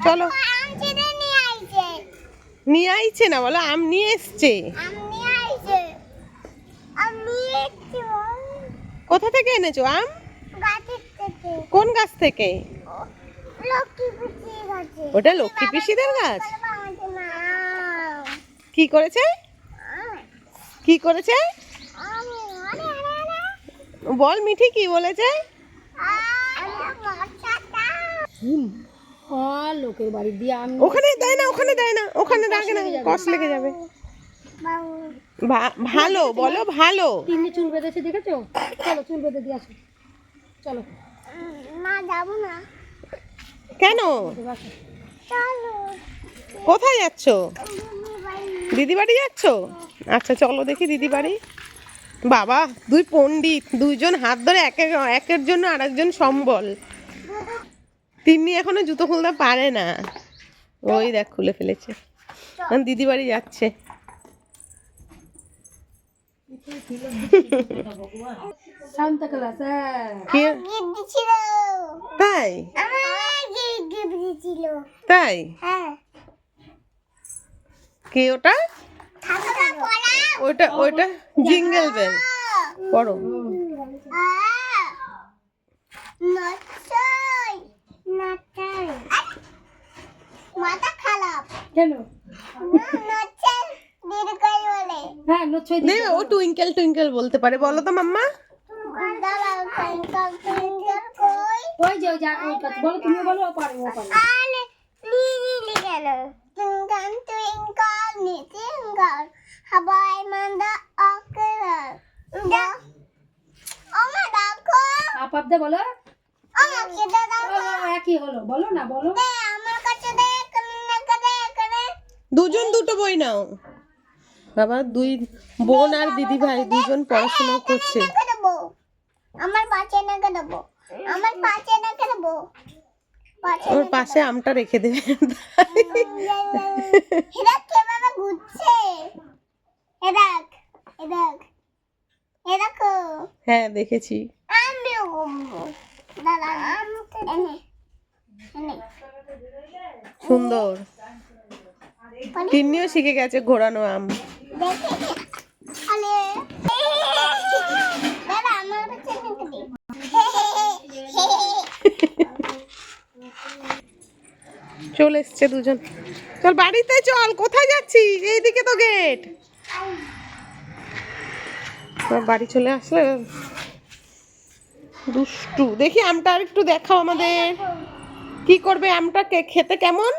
চলো নিয়ে আইছে না বলো আম নিয়ে এসছে। কোথা থেকে এনেছো আম কোন গাছ থেকে ওটা লক্ষ্মী পিসিদের গাছ কি করেছে কি করেছে বল মিঠি কি বলেছে আমি লোকের বাড়ি দিয়ে আমি ওখানে দেয় না ওখানে দেয় না ওখানে রাখে না কষ্ট লেগে যাবে। ভালো বলো ভালো। তিনটে চুল বেঁধেছে দেখেছ? চলো চুল বেঁধে দিয়ে আসো। চলো। না যাব না। কেন? চলো। কোথায় যাচ্ছ? দিদি বাড়ি। যাচ্ছ? আচ্ছা চলো দেখি দিদি বাড়ি বাবা দুই পণ্ডিত দুইজন হাত ধরে এক এক একের জন্য আরেকজন সম্বল। তিন্নি এখনও জুতো খুলতে পারে না। ওই দেখ খুলে ফেলেছে। এখন দিদি বাড়ি যাচ্ছে। শান্ত ক্লাস। কি গিফট দিছিল। তাই? তাই? হ্যাঁ। কে ওটা? ওইটা ওইটা? Jingle bell. পড়ো। কেন? হ্যাঁ ও টুইঙ্কেল টুইঙ্কেল বলতে পারে। বলো তো মাম্মা। দাঁড়াও টুইঙ্কল টুইঙ্কল কই ওই যে যা ওই কথা। বলো তুমি বলো ও পারবে ও পারবে। নীলি গেল টুইঙ্কল টুইঙ্কল নিটিঙ্কল হাবাই মান্দা অকরাল দা ওমা দেখো আপ আপ দে বলো। আমাকে দে দাও ও, একই হলো। বলো না বলো। দুজন দুটো বই নাও। বাবা দুই বোন আর দিদি ভাই দুজন পড়াশোনা করছে। আমার পাশে নাকে দেবো। আমার পাশে নাকে দেবো। পাশে ওর পাশে আমটা রেখে দেবে। এরা কীভাবে ঘুরছে? এরাক এরাক এরাকো হ্যাঁ দেখেছি। আমিও ঘুরবো দাদা এনে এনে সুন্দর। তিন্নিও শিখে গেছে ঘোরানো আম। চলে এসছে দুজন। চল বাড়িতে চল কোথায় যাচ্ছিস? এইদিকে তো গেট বাড়ি চলে আসলে। দুষ্টু। দেখি আমটা আর একটু দেখাও আমাদের। কি করবে আমটা কে- খেতে কেমন?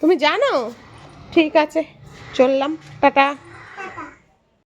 তুমি জানো? ঠিক আছে চললাম টাটা।